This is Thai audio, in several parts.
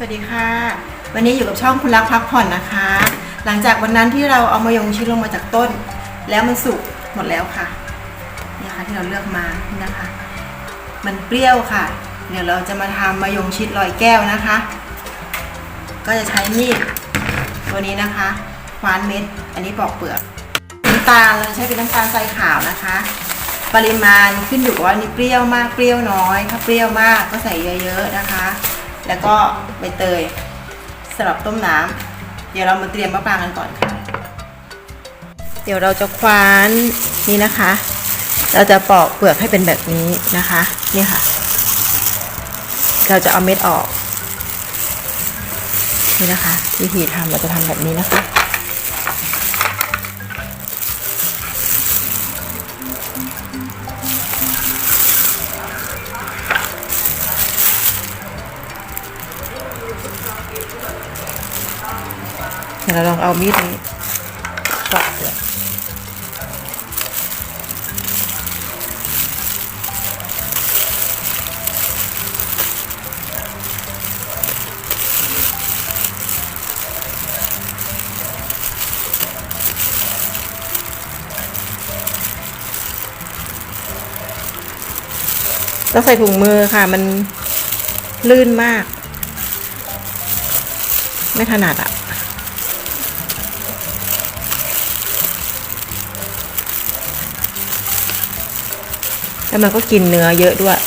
สวัสดีค่ะ วันนี้อยู่กับช่องคุณรักพักผ่อนนะคะ หลังจากวันนั้นที่เราเอามายงชิดลงมาจากต้น แล้วมันสุกหมดแล้วค่ะนี่ค่ะที่เราเลือกมานี่นะคะ มันเปรี้ยวค่ะ เดี๋ยวเราจะมาทำมายงชิดลอยแก้วนะคะ ก็จะใช้มีดตัวนี้นะคะคว้านเม็ด อันนี้ปอกเปลือกน้ำตาลเราใช้เป็นน้ำตาลทรายขาวนะคะ ปริมาณขึ้นอยู่กับว่านี่เปรี้ยวมากเปรี้ยวน้อย ถ้าเปรี้ยวมากก็ใส่เยอะๆนะคะ แล้วก็ใบเตยสำหรับต้มน้ำเดี๋ยวเรามาเตรียมมะปรางกันก่อนค่ะ เดี๋ยวเราจะคว้านนี่นะคะ เราจะปอกเปลือกให้เป็นแบบนี้นะคะนี่ค่ะ เราจะเอาเม็ดออก นี่นะคะ วิธีทำเราจะทำแบบนี้นะคะ ดี๋ยวเราลองเอามีดนี้ปอกเลือกต้องใส่ถุงมือค่ะ มันลื่นมาก ไม่ถนัดอะ แล้วมันก็กินเนื้อเยอะด้วย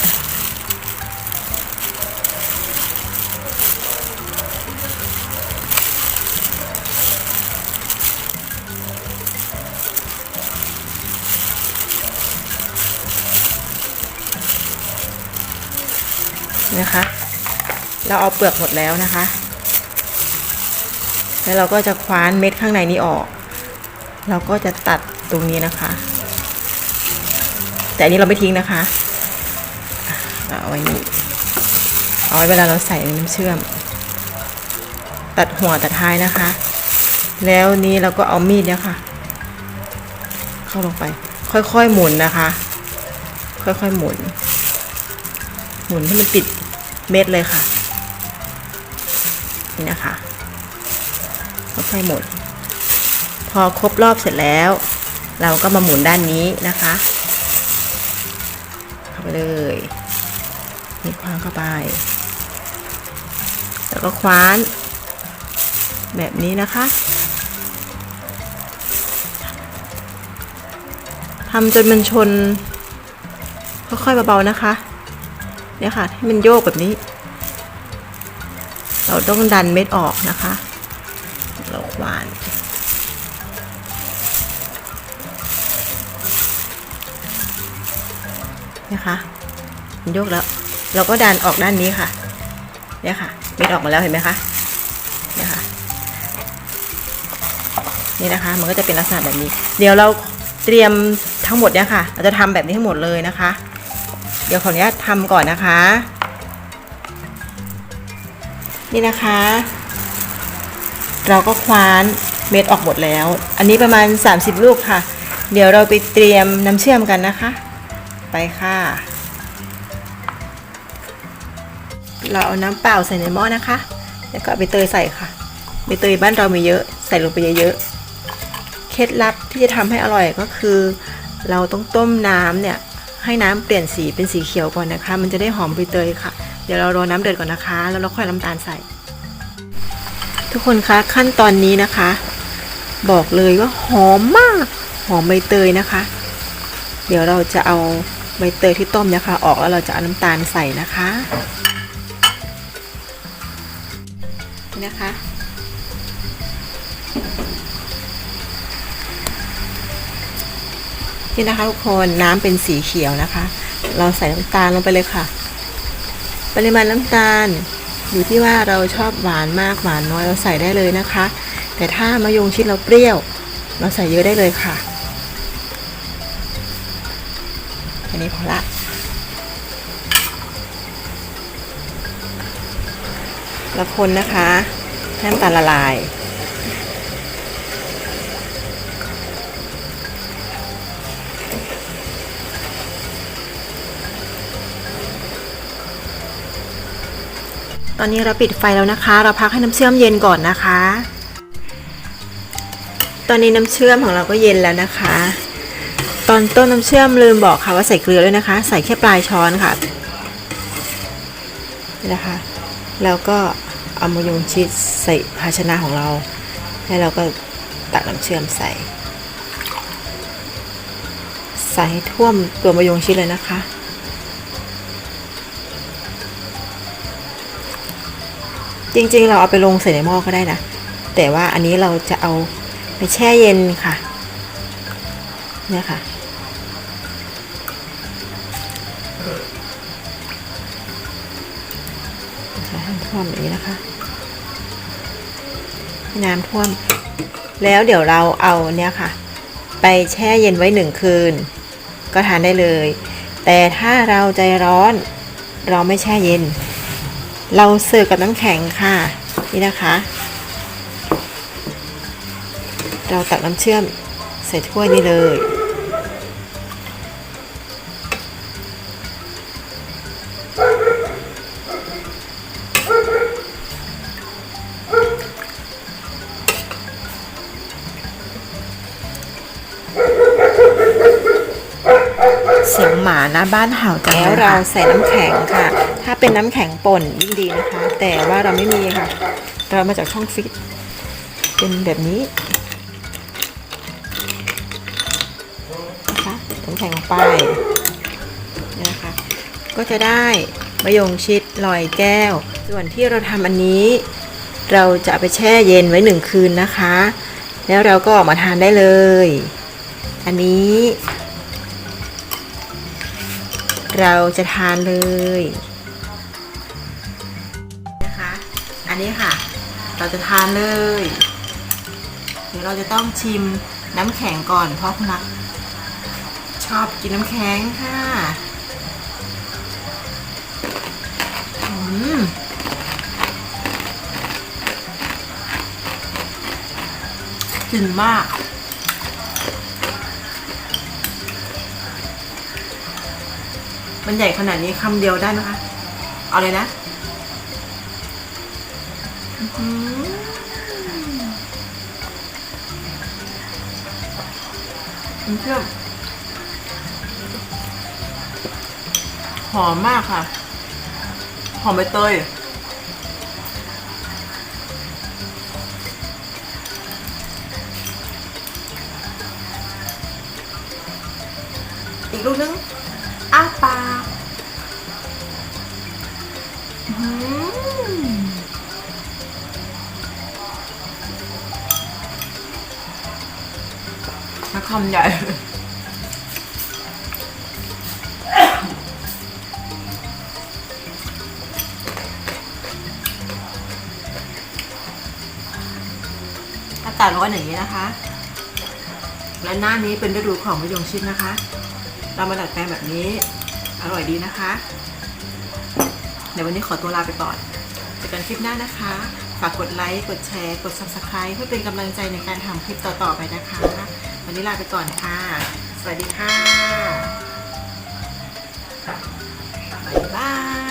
นะคะ เราเอาเปลือกหมดแล้วนะคะ แล้วเราก็จะคว้านเม็ดข้างในนี้ออก เราก็จะตัดตรงนี้นะคะ แต่อันนี้เราไม่ทิ้งนะคะเอาไว้นี่เอาไว้เวลาเราใส่นน้ำเชื่อม ตัดหัวตัดท้ายนะคะ แล้วนี้เราก็เอามีดเนี่ยค่ะ เข้าลงไป ค่อยๆหมุนนะคะ ค่อยๆหมุน หมุนให้มันติดเม็ดเลยค่ะนี่นะคะค่อยๆหมุนพอครบรอบเสร็จแล้ว เราก็มาหมุนด้านนี้นะคะ เลยนี่คว้างเข้าไป แล้วก็คว้าน แบบนี้นะคะทำจนมันชน ค่อยๆเบาๆนะคะ เนี่ยค่ะ ให้มันโยกแบบนี้ เราต้องดันเม็ดออกนะคะ นะคะมันโยกแล้ว เราก็ดันออกด้านนี้ค่ะ เนี่ยค่ะ เม็ดออกมาแล้วเห็นไหมคะ เนี่ยค่ะ นี่นะคะ มันก็จะเป็นลักษณะแบบนี้ เดี๋ยวเราเตรียมทั้งหมดเนี่ยค่ะ เราจะทำแบบนี้ทั้งหมดเลยนะคะ เดี๋ยวขออนุญาตทำก่อนนะคะ นี่นะคะ เราก็คว้านเม็ดออกหมดแล้ว อันนี้ประมาณ 30 ลูกค่ะ เดี๋ยวเราไปเตรียมน้ำเชื่อมกันนะคะ ไปค่ะ เราเอาน้ำเปล่าใส่ในหม้อนะคะ แล้วก็ใบเตยใส่ค่ะใบเตยบ้านเรามีเยอะ ใส่ลงไปเยอะๆ เคล็ดลับที่จะทำให้อร่อยก็คือ เราต้องต้มน้ำเนี่ยให้น้ำเปลี่ยนสีเป็นสีเขียวก่อนนะคะ มันจะได้หอมใบเตยค่ะ เดี๋ยวเรารอน้ำเดือดก่อนนะคะ แล้วเราค่อยน้ำตาลใส่ ทุกคนคะขั้นตอนนี้นะคะ บอกเลยว่าหอมมาก หอมใบเตยนะคะ เดี๋ยวเราจะเอา ใบเตยที่ต้มนะคะ ออกแล้วเราจะเอาน้ำตาลใส่นะคะนี่นะคะ นี่นะคะทุกคนน้ำเป็นสีเขียวนะคะ เราใส่น้ำตาลลงไปเลยค่ะ ปริมาณน้ำตาลอยู่ที่ว่าเราชอบหวานมากหวานน้อยเราใส่ได้เลยนะคะ แต่ถ้ามะยงชิดเราเปรี้ยว เราใส่เยอะได้เลยค่ะ นี้พอละล้วคนนะคะให้น้ำตาลละลาย ตอนนี้เราปิดไฟแล้วนะคะ เราพักให้น้ำเชื่อมเย็นก่อนนะคะ ตอนนี้น้ำเชื่อมของเราก็เย็นแล้วนะคะ ตอนต้นน้ำเชื่อมลืมบอกค่ะว่าใส่เกลือด้วยนะคะ ใส่แค่ปลายช้อนค่ะนี่นะคะแล้วก็เอามายงชิดใส่ภาชนะของเรา แล้วเราก็ตักน้ำเชื่อมใส่ ใส่ให้ท่วมตัวมายงชิดเลยนะคะ จริงๆ เราเอาไปลงใส่ในหม้อก็ได้นะ แต่ว่าอันนี้เราจะเอาไปแช่เย็นค่ะเนี่ยค่ะ ใส่ให้ท่วมแบบนี้นะคะน้ำท่วม แล้วเดี๋ยวเราเอาเนี่ยค่ะ ไปแช่เย็นไว้หนึ่งคืน ก็ทานได้เลย แต่ถ้าเราใจร้อน เราไม่แช่เย็น เราเสิร์ฟกับน้ำแข็งค่ะ นี่นะคะ เราตักน้ำเชื่อมใส่ถ้วยนี้เลย เสียงหมาหน้าบ้านเห่าจังแล้วเราใส่น้ำแข็งค่ะ ถ้าเป็นน้ำแข็งป่นยิ่งดีนะคะ แต่ว่าเราไม่มีค่ะ เรามาจากช่องฟิตเป็นแบบนี้นะคะน้ำแข็งลงไปนะคะ ก็จะได้มะยงชิดลอยแก้ว ส่วนที่เราทำอันนี้ เราจะไปแช่เย็นไว้หนึ่งคืนนะคะ แล้วเราก็ออกมาทานได้เลย อันนี้ เราจะทานเลยนะคะ อันนี้ค่ะ เราจะทานเลย เดี๋ยวเราจะต้องชิมน้ำแข็งก่อนเพราะคุณรักชอบกินน้ำแข็งค่ะอืมกลิ่นมาก มันใหญ่ขนาดนี้คำเดียวได้ไหมคะ เอาเลยนะอืมันเชื่อมหอมมากค่ะ หอมใบเตยอีกลูกนึง อ้าปากอื้อหือแล้วคำใหญ่ อากาศร้อนอย่างนี้นะคะ และหน้านี้เป็นฤดูของมะยงชิดนะคะ เรามาดัดแปลงแบบนี้ อร่อยดีนะคะ เดี๋ยววันนี้ขอตัวลาไปก่อนเจอกันคลิปหน้านะคะ ฝากกดไลค์ กดแชร์ กด subscribe เพื่อเป็นกำลังใจในการทำคลิปต่อๆไปนะคะ วันนี้ลาไปก่อนค่ะ สวัสดีค่ะ บ๊ายบาย